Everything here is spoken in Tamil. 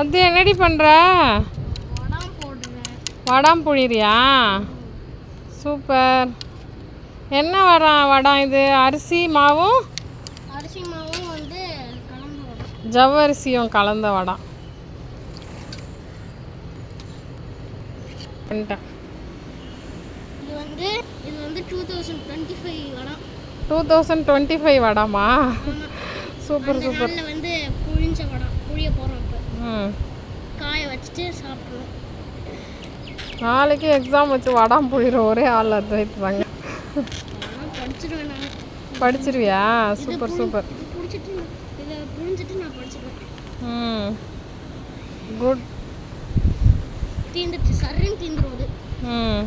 அது என்னடி பண்ணுற வடம் புழிறியா? சூப்பர். என்ன வடம் வடம் இது? அரிசி மாவும்? அரிசி மாவும் வந்து ஜவ்வரிசியும் கலந்த வடம் பண்ணிட்டேன் இது வந்து இது வந்து டூ தௌசண்ட் டுவெண்ட்டி ஃபைவ் வடம் டூ தௌசண்ட் டுவெண்ட்டி ஃபைவ் வடமா ஆமாம் சூப்பர். சூப்பர் வந்து புழிஞ்ச வடம் புழிய போகிறோம் இப்போ. காய வச்சுட்டு சாப்பிட்ருவோம் நாளைக்கு எக்ஸாம் வச்சு வடம் புழிற ஒரே ஆள் நான். படிச்சிருவியா? Super super. ம். குட் தீந்துட்டு சர்ன்னு தீந்துரும் அது. ம்.